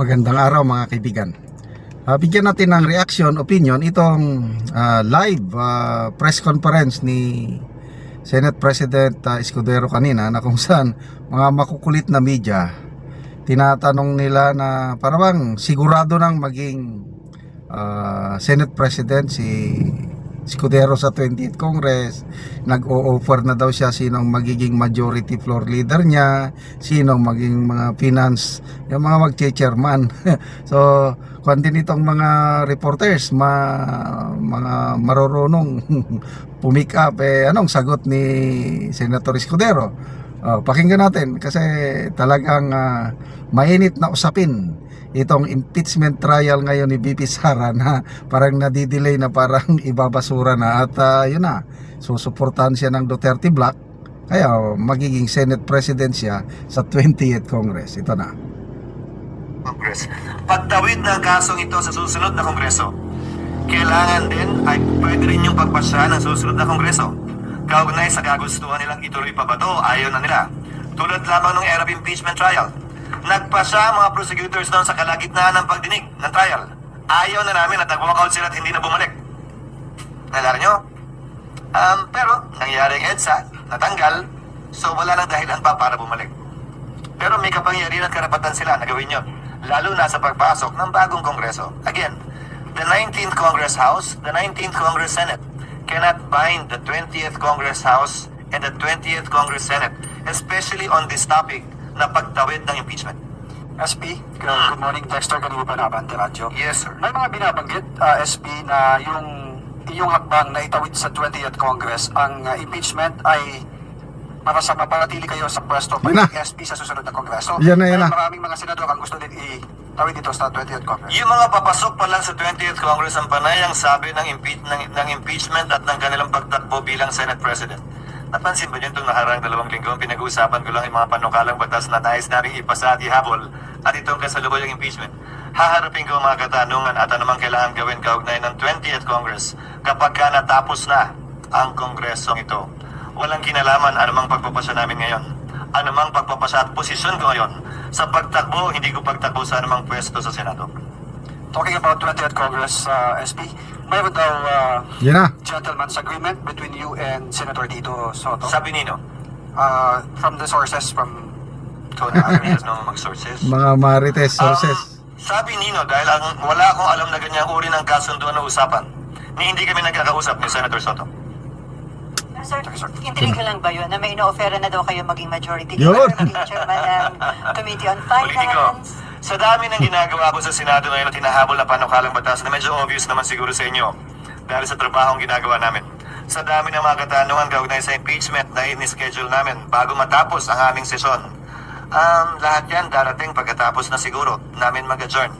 Magandang araw mga kaibigan. Ah, bigyan natin ng reaction, opinion itong ah, live ah, press conference ni Senate President ah, Escudero kanina na kung saan mga makukulit na media tinatanong nila na parang sigurado nang maging ah, Senate President si Escudero sa 20th Congress nag-o-offer na daw siya sinong magiging majority floor leader niya sinong maging mga finance yung mga magche-chairman so kung din itong mga reporters ma, mga marurunong pumick up eh anong sagot ni Senator Escudero? Oh, pakinggan natin kasi talagang ah, mainit na usapin itong impeachment trial ngayon ni BP Sara na parang nadidelay na parang ibabasura na at ah, yun na susuportahan siya ng Duterte Black kaya magiging Senate President siya sa 20th Congress ito na Congress. Pagtawid ng kasong ito sa susunod na Kongreso, kailangan din ay pwede rin yung pagpasya ng susunod na Kongreso. Kaugnay sa kagustuhan nilang ituloy pa ba ito, ayaw na nila. Tulad lamang ng era of impeachment trial. Nagpasya ang mga prosecutors noon sa kalagitnaan ng pagdinig ng trial. Ayaw na namin at nag-walkout sila at hindi na bumalik. Nalala nyo? Um, pero, nangyari ang EDSA, natanggal, so wala nang dahilan pa para bumalik. Pero may kapangyarihan at karapatan sila na gawin yun. Lalo na sa pagpasok ng bagong Kongreso. Again, the 19th Congress House, the 19th Congress Senate cannot bind the 20th Congress House and the 20th Congress Senate, especially on this topic na pagtawid ng impeachment. SP, good, good morning, Dexter Kanino pa Abante Radyo. Yes, sir. May mga binabanggit, ah, SP, na yung inyong hakbang na itawid sa 20th Congress, ang ah, impeachment ay para sa mapanatili kayo sa pwesto pa na. SP sa susunod na Kongreso. Yan na, yan May na. maraming mga senador ang gusto din itawid dito sa 20th Congress. Yung mga papasok pa lang sa 20th Congress ang panayang sabi ng, impe- ng, ng impeachment at ng kanilang pagtakbo bilang Senate President. Napansin ba niyo itong nakarang dalawang linggo? Pinag-uusapan ko lang yung mga panukalang batas na nais namin ipasa at ihabol at itong kasalukuyang impeachment. Haharapin ko mga katanungan at anumang kailangan gawin kaugnay ng 20th Congress kapag ka natapos na ang kongresong ito. Walang kinalaman anumang pagpapasya namin ngayon. Anumang pagpapasya at posisyon ko ngayon sa pagtakbo, hindi ko pagtakbo sa anumang pwesto sa Senado. Talking about 20th Congress, ah, SP, mayroon daw ah, yan na gentleman's agreement between you and Senator Tito Soto. Sabi nino, Ah, from the sources from ikaw na alam ng mag-sources. mga marites sources Um, sabi nino, dahil ang, wala akong alam na ganyang uri ng kasunduan na usapan, ni hindi kami nagkakausap ni Senator Soto. Sir, intrigue lang ba yun na may ino-offera na daw kayo maging majority Yun. leader, maging chairman ng Committee on Politiko, Finance? Sa dami ng ginagawa ko sa Senado ngayon at hinahabol na panukalang batas na medyo obvious naman siguro sa inyo dahil sa trabahong ginagawa namin. Sa dami ng mga katanungan kaugnay sa impeachment na in-schedule namin bago matapos ang aming sesyon. Um, lahat yan darating pagkatapos na siguro namin mag-adjourn.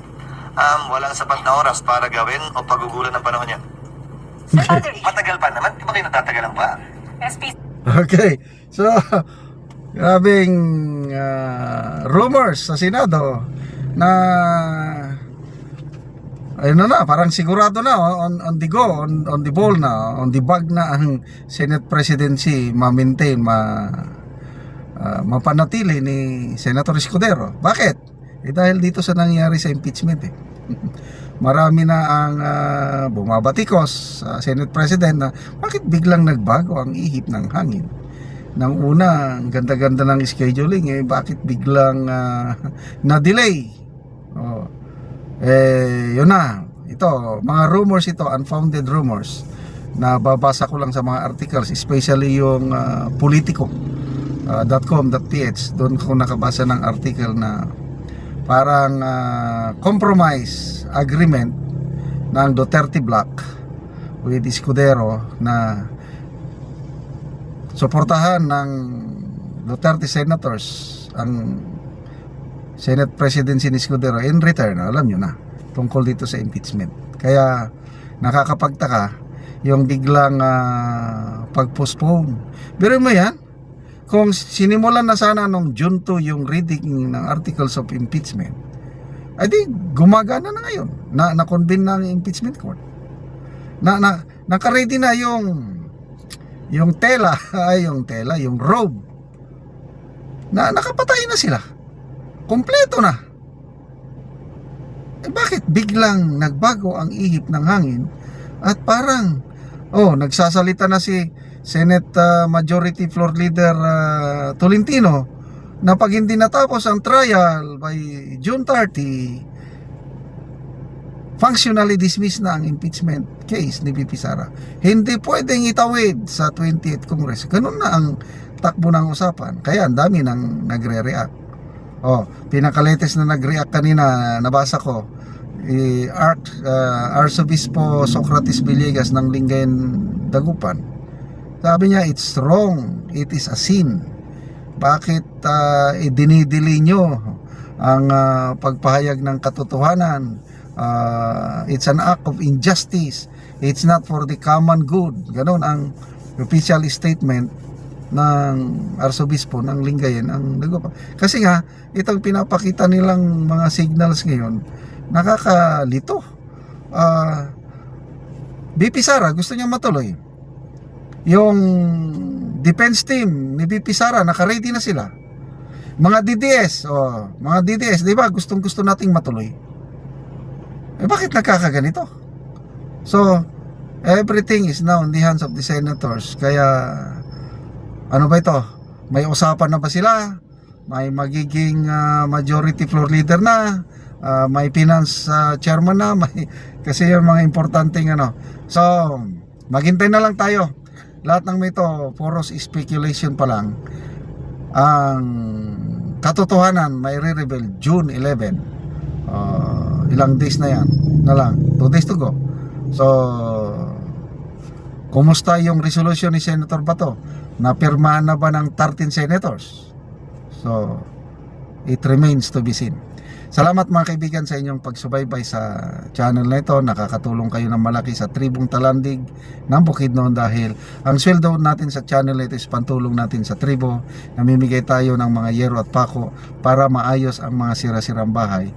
Um, walang sapat na oras para gawin o pagugulan ng panahon yan. Sir Battery, Matagal pa naman, di ba kayo natatagalan pa? SP Okay. So, grabing ah, rumors sa Senado na ayun na na, parang sigurado na on, on the go, on, on the ball na, on the bag na ang Senate presidency ma-maintain, ma, ah, mapanatili ni Senator Escudero. Bakit? Eh dahil dito sa nangyari sa impeachment eh. Marami na ang ah, bumabatikos sa Senate President na bakit biglang nagbago ang ihip ng hangin. Nang una, ang ganda-ganda ng scheduling eh, bakit biglang ah, na-delay? Oh. Eh, yun na. Ito, mga rumors ito, unfounded rumors na babasa ko lang sa mga articles, especially yung ah, politico uh, .com.ph doon ko nakabasa ng article na parang ah, compromise agreement ng Duterte Black with Escudero na suportahan ng Duterte senators ang Senate presidency ni Escudero in return, alam nyo na, tungkol dito sa impeachment. Kaya nakakapagtaka yung biglang ah, pag-postpone. Pero mo yan, kung sinimulan na sana nung June 2 yung reading ng articles of impeachment, ay di gumagana na ngayon. Na na-convene na ang impeachment court. Na na naka-ready na yung yung tela, ay yung tela, yung robe. Na nakapatay na sila. Kompleto na. eh bakit biglang nagbago ang ihip ng hangin at parang oh nagsasalita na si Senate ah, Majority Floor Leader ah, Tolentino na pag hindi natapos ang trial by June 30 functionally dismiss na ang impeachment case ni VP Sara. Hindi pwedeng itawid sa 20th Congress. Ganun na ang takbo ng usapan. Kaya ang dami nang nagre-react. Oh, pinakaletes na nag-react kanina, nabasa ko. Eh, Art, uh, Arsobispo Socrates Villegas ng Lingayen Dagupan. Sabi niya, it's wrong. It is a sin. Bakit uh, idinidili nyo ang ah, pagpahayag ng katotohanan? Ah, it's an act of injustice. It's not for the common good. Ganon ang official statement ng arsobispo ng Lingayen ang Dagupan. Kasi nga, itong pinapakita nilang mga signals ngayon, nakakalito. Ah, BP Sara, gusto niya matuloy. Yung defense team ni BP Sara, naka-ready na sila. Mga DDS, oh, mga DDS, di ba, gustong gusto nating matuloy. Eh, bakit nagkakaganito? So, everything is now in the hands of the senators. Kaya, ano ba ito? May usapan na ba sila? May magiging ah, majority floor leader na? Ah, may finance ah, chairman na? May, kasi yung mga importanteng ano. So, maghintay na lang tayo. Lahat ng ito, puros speculation pa lang. Ang katotohanan may re-reveal June 11. Ah, ilang days na yan na lang. 2 days to go. So, kumusta yung resolution ni Senator Bato? Napirmahan na ba ng 13 senators? So, it remains to be seen. Salamat mga kaibigan sa inyong pagsubaybay sa channel na ito. Nakakatulong kayo ng malaki sa tribong talandig ng Bukidnon dahil ang sweldo natin sa channel na ito is pantulong natin sa tribo. Namimigay tayo ng mga yero at pako para maayos ang mga sira-sirang bahay